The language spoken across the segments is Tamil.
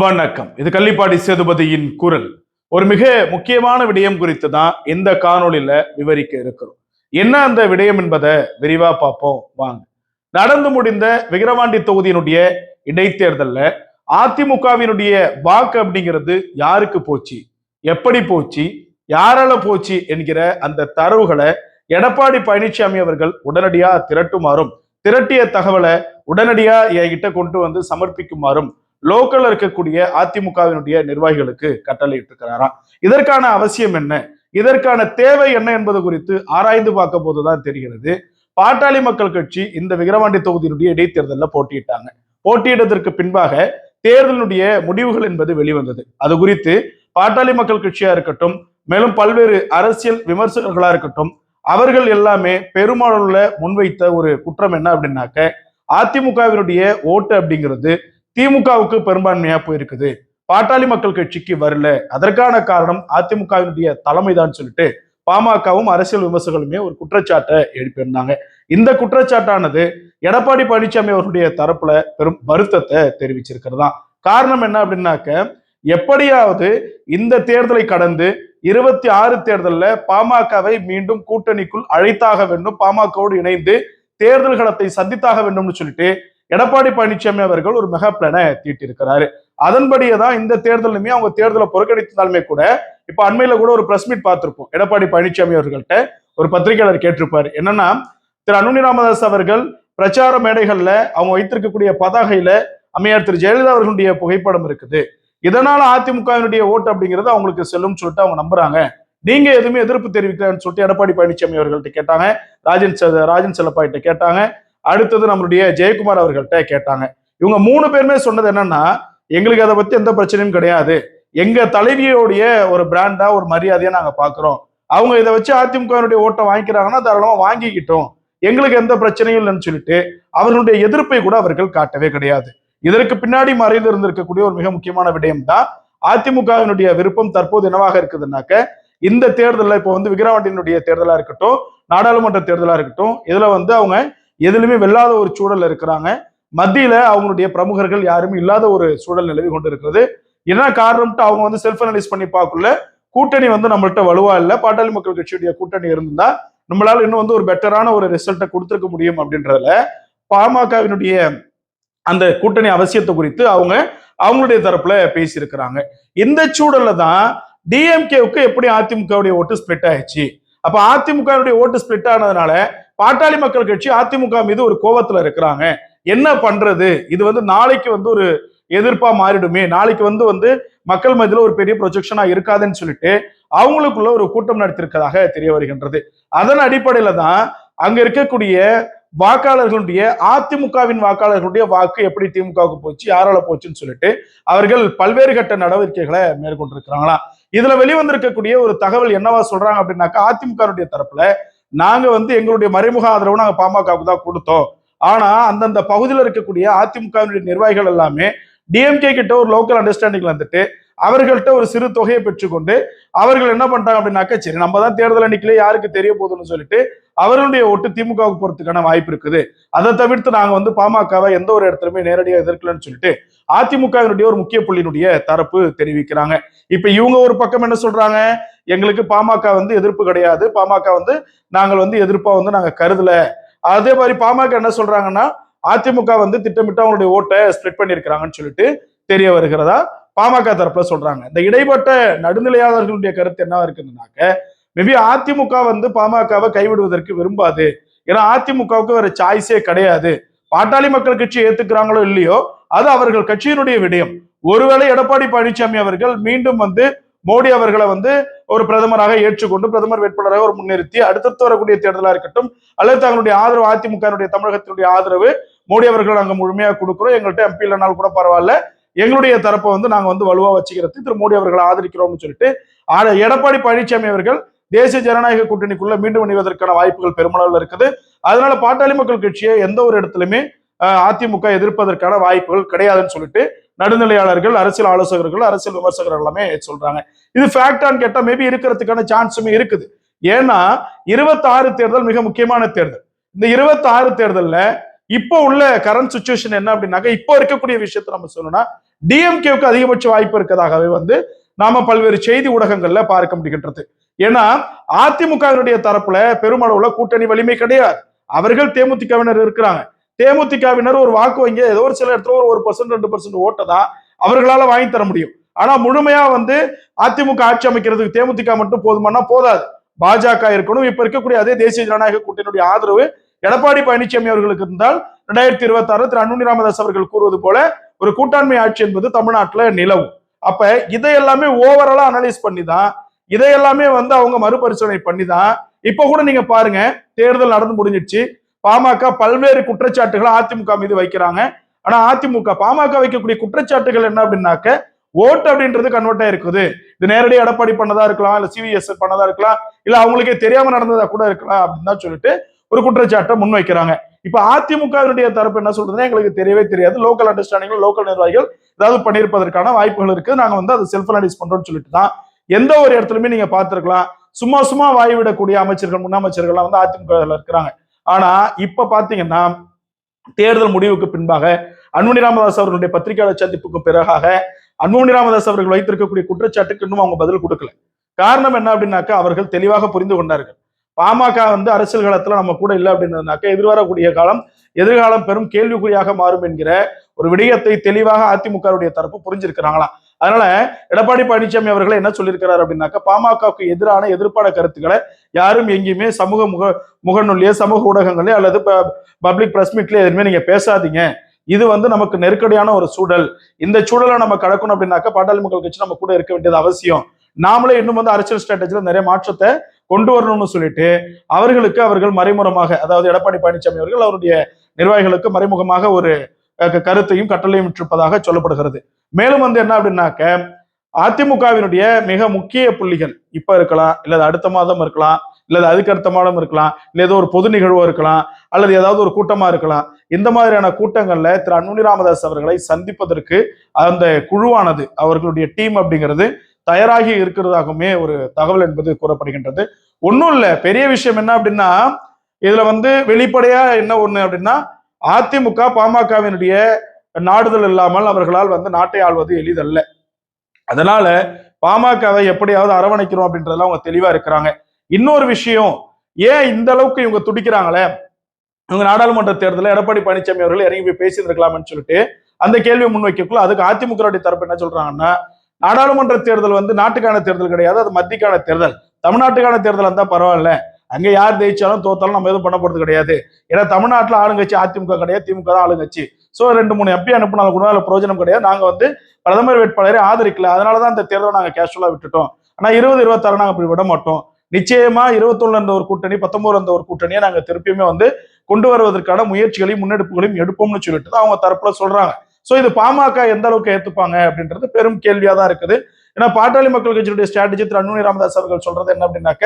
வணக்கம். இது கள்ளிப்பாடி சேதுபதியின் குரல். ஒரு மிக முக்கியமான விடயம் குறித்து தான் இந்த காணொளியில விவரிக்க இருக்கிறோம். என்ன அந்த விடயம் என்பதை விரிவா பார்ப்போம். வாங்க. நடந்து முடிந்த விக்கிரவாண்டி தொகுதியினுடைய இடைத்தேர்தல்ல அதிமுகவினுடைய வாக்கு அப்படிங்கிறது யாருக்கு போச்சு? எப்படி போச்சு? யாரால போச்சு என்கிற அந்த தரவுகளை எடப்பாடி பழனிசாமி அவர்கள் உடனடியா திரட்டுமாறும் திரட்டிய தகவலை உடனடியா என்கிட்ட கொண்டு வந்து சமர்ப்பிக்குமாறும் லோக்கல்ல இருக்கக்கூடிய அதிமுகவினுடைய நிர்வாகிகளுக்கு கட்டளையிட்டு இருக்கிறாராம் இதற்கான அவசியம் என்ன? இதற்கான தேவை என்ன என்பது குறித்து ஆராய்ந்து பார்க்க போதுதான் தெரிகிறது. பாட்டாளி மக்கள் கட்சி இந்த விக்கிரவாண்டி தொகுதியினுடைய இடைத்தேர்தலில் போட்டியிட்டாங்க. போட்டியிட்டதற்கு பின்பாக தேர்தலினுடைய முடிவுகள் என்பது வெளிவந்தது. அது குறித்து பாட்டாளி மக்கள் கட்சியா இருக்கட்டும் மேலும் பல்வேறு அரசியல் விமர்சகர்களா இருக்கட்டும் அவர்கள் எல்லாமே பெரும்பாலுள்ள முன்வைத்த ஒரு குற்றம் என்ன அப்படின்னாக்க அதிமுகவினுடைய ஓட்டு அப்படிங்கிறது திமுகவுக்கு பெரும்பான்மையா போயிருக்குது. பாட்டாளி மக்கள் கட்சிக்கு வரல. அதற்கான காரணம் அதிமுகவினுடைய தலைமைதான் சொல்லிட்டு பாமகவும் அரசியல் விமர்சகர்களுமே ஒரு குற்றச்சாட்டை எழுப்பியிருந்தாங்க. இந்த குற்றச்சாட்டானது எடப்பாடி பழனிசாமி அவர்களுடைய தரப்புல பெரும் வருத்தத்தை தெரிவிச்சிருக்கிறதா. காரணம் என்ன அப்படின்னாக்க எப்படியாவது இந்த தேர்தலை கடந்து இருபத்தி ஆறு தேர்தலில் பாமகவை மீண்டும் கூட்டணிக்குள் அழைத்தாக வேண்டும் பாமகவோடு இணைந்து தேர்தல் களத்தை சந்தித்தாக வேண்டும்னு சொல்லிட்டு எடப்பாடி பழனிசாமி அவர்கள் ஒரு மெகா பிளானை தீட்டியிருக்கிறாரு அதன்படியே தான் இந்த தேர்தலுமே அவங்க தேர்தலை புறக்கணித்தாலுமே கூட இப்ப அண்மையில கூட ஒரு பிரஸ் மீட் பார்த்திருப்போம். எடப்பாடி பழனிசாமி அவர்கள்ட்ட ஒரு பத்திரிகையாளர் கேட்டிருப்பாரு. என்னன்னா திரு அனுனி ராமதாஸ் அவர்கள் பிரச்சார மேடைகள்ல அவங்க வைத்திருக்கக்கூடிய பதாகையில அம்மையார் திரு ஜெயலலிதா அவர்களுடைய புகைப்படம் இருக்குது. இதனால அதிமுகவினுடைய ஓட்டு அப்படிங்கிறது அவங்களுக்கு செல்லும் சொல்லிட்டு அவங்க நம்புறாங்க. நீங்க எதுவுமே எதிர்ப்பு தெரிவிக்கலன்னு சொல்லிட்டு எடப்பாடி பழனிசாமி அவர்கள்ட்ட கேட்டாங்க. ராஜன் செ- ராஜன் செல்லப்பாயிட்ட கேட்டாங்க. அடுத்தது நம்மளுடைய ஜெயக்குமார் அவர்கள்ட்ட கேட்டாங்க. இவங்க மூணு பேருமே சொன்னது என்னன்னா எங்களுக்கு அதை பத்தி எந்த பிரச்சனையும் கிடையாது. எங்க தலைவியோடைய ஒரு பிராண்டா ஒரு மரியாதையா நாங்க பாக்குறோம். அவங்க இதை வச்சு அதிமுகவினுடைய ஓட்டை வாங்கிக்கிறாங்கன்னா தாராளமா வாங்கிக்கிட்டோம். எங்களுக்கு எந்த பிரச்சனையும் இல்லைன்னு சொல்லிட்டு அவர்களுடைய எதிர்ப்பை கூட அவர்கள் காட்டவே கிடையாது. இதற்கு பின்னாடி மறைந்து இருந்திருக்கக்கூடிய ஒரு மிக முக்கியமான விடயம் தான் அதிமுகவினுடைய விருப்பம் தற்போது என்னவாக இருக்குதுன்னாக்க இந்த தேர்தலில் இப்போ வந்து விக்கிரவாண்டியினுடைய தேர்தலாக இருக்கட்டும் நாடாளுமன்ற தேர்தலாக இருக்கட்டும் இதில் வந்து அவங்க எதுலையுமே வெல்லாத ஒரு சூழல் இருக்கிறாங்க. மத்தியில அவங்களுடைய பிரமுகர்கள் யாருமே இல்லாத ஒரு சூழல் நிலவி கொண்டு இருக்கிறது என்ன காரணம்ட்டு அவங்க வந்து செல்ஃப் அனலைஸ் பண்ணி பார்க்கல கூட்டணி வந்து நம்மள்ட்ட வலுவா இல்லை. பாட்டாளி மக்கள் கட்சியுடைய கூட்டணி இருந்தா நம்மளால இன்னும் வந்து ஒரு பெட்டரான ஒரு ரிசல்ட்டை கொடுத்துருக்க முடியும் அப்படின்றதுல பாமகவினுடைய அந்த கூட்டணி அவசியத்தை குறித்து அவங்க அவங்களுடைய தரப்புல பேசியிருக்கிறாங்க. இந்த சூழல்ல தான் டிஎம்கேவுக்கு எப்படி அதிமுகவுடைய ஓட்டு ஸ்ப்ளிட் ஆயிடுச்சு? அப்ப அதிமுகவினுடைய ஓட்டு ஸ்பிளிட் ஆனதுனால பாட்டாளி மக்கள் கட்சி அதிமுக மீது ஒரு கோபத்துல இருக்கிறாங்க. என்ன பண்றது? இது வந்து நாளைக்கு வந்து ஒரு எதிர்ப்பா மாறிடுமே. நாளைக்கு வந்து வந்து மக்கள் மத்தியில ஒரு பெரிய ப்ரொஜெக்ஷனா இருக்காதுன்னு சொல்லிட்டு அவங்களுக்குள்ள ஒரு கூட்டம் நடத்திருக்கதாக தெரிய வருகின்றது. அதன் அடிப்படையில தான் அங்க இருக்கக்கூடிய வாக்காளர்களுடைய அதிமுகவின் வாக்காளர்களுடைய வாக்கு எப்படி திமுகவுக்கு போச்சு யாரால போச்சுன்னு சொல்லிட்டு அவர்கள் பல்வேறு கட்ட நடவடிக்கைகளை மேற்கொண்டிருக்கிறாங்களா இதுல வெளிவந்திருக்கக்கூடிய ஒரு தகவல் என்னவா சொல்றாங்க அப்படின்னாக்கா அதிமுகவுடைய தரப்புல நாங்க வந்து எங்களுடைய மறைமுக ஆதரவு நாங்க பாமகவுக்கு தான் கொடுத்தோம். ஆனா அந்தந்த பகுதியில் இருக்கக்கூடிய அதிமுகவினுடைய நிர்வாகிகள் எல்லாமே டிஎம்கே கிட்ட ஒரு லோக்கல் அண்டர்ஸ்டாண்டிங்ல வந்துட்டு அவர்கள்ட்ட ஒரு சிறு தொகையை பெற்றுக்கொண்டு அவர்கள் என்ன பண்றாங்க அப்படின்னாக்கா சரி நம்ம தான் தேர்தல் அன்னைக்கிலே யாருக்கு தெரிய போகுதுன்னு சொல்லிட்டு அவர்களுடைய ஒட்டு திமுகவுக்கு போறதுக்கான வாய்ப்பு இருக்குது. அதை தவிர்த்து நாங்க வந்து பாமகவை எந்த ஒரு இடத்துலயுமே நேரடியாக எதிர்க்கலன்னு சொல்லிட்டு அதிமுகவினுடைய ஒரு முக்கிய புள்ளியினுடைய தரப்பு தெரிவிக்கிறாங்க. இப்ப இவங்க ஒரு பக்கம் என்ன சொல்றாங்க? எங்களுக்கு பாமக வந்து எதிர்ப்பு கிடையாது. பாமக வந்து நாங்கள் வந்து எதிர்ப்பா வந்து நாங்க கருதல. அதே மாதிரி பாமக என்ன சொல்றாங்கன்னா அதிமுக வந்து திட்டமிட்டு அவங்களுடைய ஓட்டை ஸ்ப்ளிட் பண்ணியிருக்கிறாங்கன்னு சொல்லிட்டு தெரிய வருகிறதா பாமக தரப்புல சொல்றாங்க. இந்த இடைப்பட்ட நடுநிலையாளர்களுடைய கருத்து என்ன இருக்குதுனாக்க மேபி அதிமுக வந்து பாமகவை கைவிடுவதற்கு விரும்பாது. ஏன்னா அதிமுகவுக்கு வேற சாய்ஸே கிடையாது. பாட்டாளி மக்கள் கட்சி ஏத்துக்கிறாங்களோ இல்லையோ அது அவர்கள் கட்சியினுடைய விடயம். ஒருவேளை எடப்பாடி பழனிசாமி அவர்கள் மீண்டும் வந்து மோடி அவர்களை வந்து ஒரு பிரதமராக ஏற்றுக்கொண்டு பிரதமர் வேட்பாளராக ஒரு முன்னிறுத்தி அடுத்தடுத்து வரக்கூடிய தேர்தலாக இருக்கட்டும் அல்லது தங்களுடைய ஆதரவு அதிமுகனுடைய தமிழகத்தினுடைய ஆதரவு மோடி அவர்கள் நாங்கள் முழுமையாக கொடுக்குறோம். எங்கள்கிட்ட எம்பி இல்லைனாலும் கூட பரவாயில்ல. எங்களுடைய தரப்பை வந்து நாங்கள் வந்து வலுவாக வச்சுக்கிறது திரு மோடி அவர்களை ஆதரிக்கிறோம்னு சொல்லிட்டு எடப்பாடி பழனிசாமி அவர்கள் தேசிய ஜனநாயக கூட்டணிக்குள்ள மீண்டும் இணைவதற்கான வாய்ப்புகள் பெருமளவில் இருக்குது. அதனால பாட்டாளி மக்கள் கட்சியை எந்த ஒரு இடத்துலயுமே அதிமுக எதிர்ப்பதற்கான வாய்ப்புகள் கிடையாதுன்னு சொல்லிட்டு நடுநிலையாளர்கள் அரசியல் ஆலோசகர்கள் அரசியல் விமர்சகர்கள் எல்லாமே சொல்றாங்க. இது ஃபேக்டான்னு கேட்டா மேபி இருக்கிறதுக்கான சான்ஸுமே இருக்குது. ஏன்னா இருபத்தாறு தேர்தல் மிக முக்கியமான தேர்தல். இந்த இருபத்தாறு தேர்தல்ல இப்போ உள்ள கரண்ட் சுச்சுவேஷன் என்ன அப்படின்னாக்க இப்போ இருக்கக்கூடிய விஷயத்த நம்ம சொல்லணும்னா டிஎம்கேவுக்கு அதிகபட்ச வாய்ப்பு இருக்கதாகவே வந்து நாம பல்வேறு செய்தி ஊடகங்கள்ல பார்க்க முடிகின்றது. ஏன்னா அதிமுகவினுடைய தரப்புல பெருமளவுல கூட்டணி வலிமை கிடையாது. அவர்கள் தேமுதிகவினர் இருக்கிறாங்க. தேமுதிகவினர் ஒரு வாக்கு வங்கி ஏதோ ஒரு சில இடத்துல ஒரு ஒரு பர்சன்ட் ரெண்டு பர்சன்ட் ஓட்டை தான் அவர்களால வாங்கி தர முடியும். ஆனா முழுமையா வந்து அதிமுக ஆட்சி அமைக்கிறதுக்கு தேமுதிக மட்டும் போதுமானா போதாது. பாஜக இருக்கணும். இப்ப இருக்கக்கூடிய அதே தேசிய ஜனநாயக கூட்டணியுடைய ஆதரவு எடப்பாடி பழனிசாமி அவர்களுக்கு இருந்தால் ரெண்டாயிரத்தி இருபத்தி ஆறு திரு அன்புனி ராமதாஸ் அவர்கள் கூறுவது போல ஒரு கூட்டாண்மை ஆட்சி என்பது தமிழ்நாட்டுல நிலவும். அப்ப இதையெல்லாமே ஓவராலா அனலைஸ் பண்ணி தான் இதையெல்லாமே வந்து அவங்க மறுபரிசோதனை பண்ணி தான் இப்ப கூட நீங்க பாருங்க தேர்தல் நடந்து முடிஞ்சிடுச்சு. பாமக பல்வேறு குற்றச்சாட்டுகளை அதிமுக மீது வைக்கிறாங்க. ஆனா அதிமுக பாமக வைக்கக்கூடிய குற்றச்சாட்டுகள் என்ன அப்படின்னாக்க ஓட்டு அப்படின்றது கன்வெர்ட் ஆயிருக்குது. இது நேரடி எடப்பாடி பண்ணதா இருக்கலாம் இல்ல சிவிஎஸ் பண்ணதா இருக்கலாம் இல்ல அவங்களுக்கே தெரியாம நடந்ததா கூட இருக்கலாம் அப்படின்னு தான் சொல்லிட்டு ஒரு குற்றச்சாட்டை முன்வைக்கிறாங்க இப்ப அதிமுகவினுடைய தரப்பு என்ன சொல்றதுன்னா எங்களுக்கு தெரியவே தெரியாது. லோக்கல் அண்டர்ஸ்டாண்டிங் லோக்கல் நிர்வாகிகள் ஏதாவது பண்ணியிருப்பதற்கான வாய்ப்புகள் இருக்கு நாங்க வந்து அதை செல்ஃப் அனலைஸ் பண்றோம்னு சொல்லிட்டு தான் எந்த ஒரு இடத்துலயுமே நீங்க பார்த்துருக்கலாம். சும்மா சும்மா வாய் விடக்கூடிய அமைச்சர்கள் முன்னமைச்சர்கள்லாம் வந்து அதிமுக இருக்கிறாங்க. ஆனா இப்ப பாத்தீங்கன்னா தேர்தல் முடிவுக்கு பின்பாக அன்புமணி ராமதாஸ் அவர்களுடைய பத்திரிகையாளர் சந்திப்புக்கு பிறகாக அன்புமணி ராமதாஸ் அவர்கள் வைத்திருக்கக்கூடிய குற்றச்சாட்டுக்கு இன்னும் அவங்க பதில் கொடுக்கல. காரணம் என்ன அப்படின்னாக்கா அவர்கள் தெளிவாக புரிந்து கொண்டார்கள். பாமக வந்து அரசியல் காலத்துல நம்ம கூட இல்லை அப்படின்றதுனாக்க எதிர்வரக்கூடிய காலம் எதிர்காலம் பெரும் கேள்விக்குறியாக மாறும் என்கிற ஒரு விடயத்தை தெளிவாக அதிமுகவுடைய தரப்பு புரிஞ்சிருக்கிறாங்களாம். அதனால எடப்பாடி பழனிசாமி அவர்கள் என்ன சொல்லியிருக்கிறார் அப்படின்னாக்கா பாமகவுக்கு எதிரான எதிர்ப்பான கருத்துக்களை யாரும் எங்கேயுமே சமூக முக முகநூலையோ சமூக ஊடகங்களே அல்லது பப்ளிக் பிரஸ் மீட்லயோ எதுவுமே நீங்க பேசாதீங்க. இது வந்து நமக்கு நெருக்கடியான ஒரு சூழல். இந்த சூழலை நம்ம கடக்கணும் அப்படின்னாக்கா பாட்டாளி மக்கள் கட்சி நம்ம கூட இருக்க வேண்டியது அவசியம். நாமளே இன்னும் வந்து அரசியல் ஸ்ட்ராட்டஜியில் நிறைய மாற்றத்தை கொண்டு வரணும்னு சொல்லிட்டு அவர்களுக்கு அவர்கள் மறைமுகமாக அதாவது எடப்பாடி பழனிசாமி அவர்கள் அவருடைய நிர்வாகிகளுக்கு மறைமுகமாக ஒரு கருத்தையும் கட்டளையும் இருப்பதாக சொல்லப்படுகிறது. மேலும் வந்து என்ன அப்படின்னாக்க அதிமுகவினுடைய மிக முக்கிய புள்ளிகள் இப்ப இருக்கலாம் இல்லது அடுத்த மாதம் இருக்கலாம் இல்லது அதுக்கு அடுத்த மாதம் இருக்கலாம் இல்ல ஏதோ ஒரு பொது நிகழ்வோ இருக்கலாம் அல்லது ஏதாவது ஒரு கூட்டமா இருக்கலாம். இந்த மாதிரியான கூட்டங்கள்ல திரு அன்புமணி ராமதாஸ் அவர்களை சந்திப்பதற்கு அந்த குழுவானது அவர்களுடைய டீம் அப்படிங்கிறது தயாராகி இருக்கிறதாகவுமே ஒரு தகவல் என்பது கூறப்படுகின்றது. ஒன்றும் இல்லை பெரிய விஷயம் என்ன அப்படின்னா இதுல வந்து வெளிப்படையா என்ன ஒண்ணு அப்படின்னா அதிமுக பாமகவினுடைய நாடுதல் இல்லாமல் அவர்களால் வந்து நாட்டை ஆள்வது எளிதல்ல. அதனால பாமகவை எப்படியாவது அரவணைக்கிறோம் அப்படின்றதுல அவங்க தெளிவா இருக்கிறாங்க. இன்னொரு விஷயம் ஏன் இந்த அளவுக்கு இவங்க துடிக்கிறாங்களே? இவங்க நாடாளுமன்ற தேர்தலில் எடப்பாடி பழனிசாமி அவர்கள் இறங்கி போய் பேசியிருக்கலாம்னு சொல்லிட்டு அந்த கேள்வியை முன்வைக்கக்குள்ள அதுக்கு அதிமுக தரப்பு என்ன சொல்றாங்கன்னா நாடாளுமன்ற தேர்தல் வந்து நாட்டுக்கான தேர்தல் கிடையாது அது மத்தியக்கான தேர்தல். தமிழ்நாட்டுக்கான தேர்தல் இருந்தால் பரவாயில்ல. அங்க யார் ஜெயிச்சாலும் தோத்தாலும் நம்ம எதுவும் பண்ண போறது கிடையாது. ஏன்னா தமிழ்நாட்டில் ஆளுங்கட்சி அதிமுக கிடையாது திமுக தான் ஆளுங்கட்சி. ஸோ ரெண்டு மூணு எம்பி அனுப்பினாலும் கூட அதில் பிரயோஜனம் கிடையாது. நாங்கள் வந்து பிரதமர் வேட்பாளரை ஆதரிக்கல. அதனாலதான் இந்த தேர்தலை நாங்கள் கேஷுவலாக விட்டுட்டோம். ஆனால் இருபது இருபத்தாறு நாங்கள் அப்படி விட மாட்டோம். நிச்சயமா இருபத்தொன்னு இருந்த ஒரு கூட்டணி பத்தொன்பது இருந்த ஒரு கூட்டணியை நாங்கள் திருப்பியுமே வந்து கொண்டு வருவதற்கான முயற்சிகளையும் முன்னெடுப்புகளையும் எடுப்போம்னு சொல்லிட்டு தான் அவங்க தரப்புல சொல்றாங்க. ஸோ இது பாமக எந்த அளவுக்கு ஏத்துப்பாங்க அப்படின்றது பெரும் கேள்வியா தான் இருக்குது. ஏன்னா பாட்டாளி மக்கள் கட்சியுடைய ஸ்ட்ராட்டஜி திரு அன்புமணி ராமதாஸ் அவர்கள் சொல்றது என்ன அப்படின்னாக்க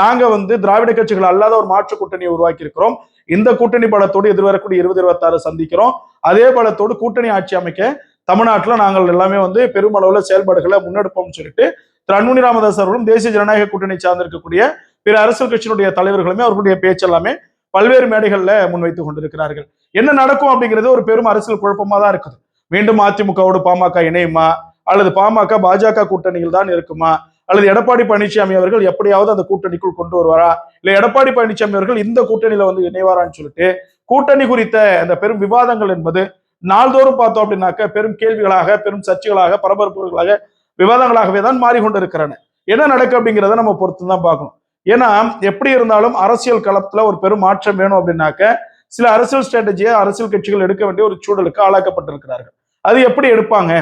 நாங்க வந்து திராவிட கட்சிகள் அல்லாத ஒரு மாற்று கூட்டணியை உருவாக்கி இருக்கிறோம் இந்த கூட்டணி பலத்தோடு எதிர்வரக்கூடிய இருபது இருபத்தாறு சந்திக்கிறோம். அதே பலத்தோடு கூட்டணி ஆட்சி அமைக்க தமிழ்நாட்டில் நாங்கள் எல்லாமே வந்து பெருமளவுல செயல்பாடுகளை முன்னெடுப்போம்னு சொல்லிட்டு திரு அன்புமணி ராமதாஸ் அவர்களும் தேசிய ஜனநாயக கூட்டணி சார்ந்திருக்கக்கூடிய பிற அரசியல் கட்சியினுடைய தலைவர்களுமே அவர்களுடைய பேச்செல்லாமே பல்வேறு மேடைகளில் முன்வைத்துக் கொண்டிருக்கிறார்கள். என்ன நடக்கும் அப்படிங்கிறது ஒரு பெரும் அரசியல் குழப்பமா தான் இருக்குது. மீண்டும் அதிமுகவோடு பாமக இணையுமா? அல்லது பாமக பாஜக கூட்டணியில் தான் இருக்குமா? அல்லது எடப்பாடி பழனிசாமி அவர்கள் எப்படியாவது அந்த கூட்டணிக்குள் கொண்டு வருவாரா? இல்ல எடப்பாடி பழனிசாமி அவர்கள் இந்த கூட்டணியில வந்து இணைவாரான்னு சொல்லிட்டு கூட்டணி குறித்த அந்த பெரும் விவாதங்கள் என்பது நாள்தோறும் பார்த்தோம் அப்படின்னாக்க பெரும் கேள்விகளாக பெரும் சர்ச்சைகளாக பரபரப்புகளாக விவாதங்களாகவே தான் மாறிக்கொண்டிருக்கிறன. என்ன நடக்கு அப்படிங்கிறத நம்ம பொறுத்து தான் பார்க்கணும். ஏன்னா எப்படி இருந்தாலும் அரசியல் களத்துல ஒரு பெரும் மாற்றம் வேணும் அப்படின்னாக்க சில அரசியல் ஸ்ட்ராட்டஜியை அரசியல் கட்சிகள் எடுக்க வேண்டிய ஒரு சூழலுக்கு ஆளாக்கப்பட்டிருக்கிறார்கள். அது எப்படி எடுப்பாங்க?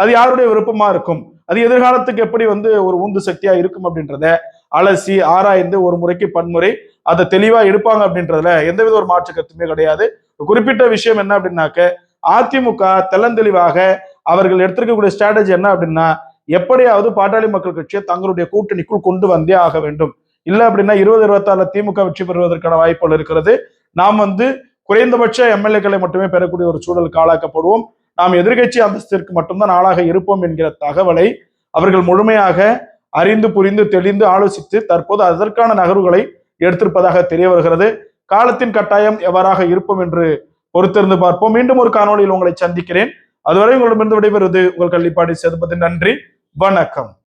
அது யாருடைய விருப்பமா இருக்கும்? அது எதிர்காலத்துக்கு எப்படி வந்து ஒரு உந்து சக்தியா இருக்கும் அப்படின்றத அலசி ஆராய்ந்து ஒரு முறைக்கு பன்முறை அதை தெளிவா எடுப்பாங்க அப்படின்றதுல எந்தவித ஒரு மாற்று கருத்துமே கிடையாது. குறிப்பிட்ட விஷயம் என்ன அப்படின்னாக்க அதிமுக தெள்ளந்தெளிவாக அவர்கள் எடுத்திருக்கக்கூடிய ஸ்ட்ராட்டஜி என்ன அப்படின்னா எப்படியாவது பாட்டாளி மக்கள் கட்சியை தங்களுடைய கூட்டணிக்குள் கொண்டு வந்தே ஆக வேண்டும். இல்லை அப்படின்னா இருபது இருபத்தாறுல திமுக வெற்றி பெறுவதற்கான வாய்ப்புகள் இருக்கிறது. நாம் வந்து குறைந்தபட்ச எம்எல்ஏக்களை மட்டுமே பெறக்கூடிய ஒரு சூழலுக்கு ஆளாக்கப்படுவோம் நாம் எதிர்க்கட்சி அந்தஸ்திற்கு மட்டும்தான் ஆளாக இருப்போம் என்கிற தகவலை அவர்கள் முழுமையாக அறிந்து புரிந்து தெளிந்து ஆலோசித்து தற்போது அதற்கான நகர்வுகளை எடுத்திருப்பதாக தெரிய வருகிறது. காலத்தின் கட்டாயம் எவ்வாறாக இருப்போம் என்று பொறுத்திருந்து பார்ப்போம். மீண்டும் ஒரு காணொளியில் உங்களை சந்திக்கிறேன். அதுவரை உங்களிடமிருந்து விடைபெறுவது உங்கள் கள்ளிப்பாடி சேதுபதி. நன்றி. வணக்கம்.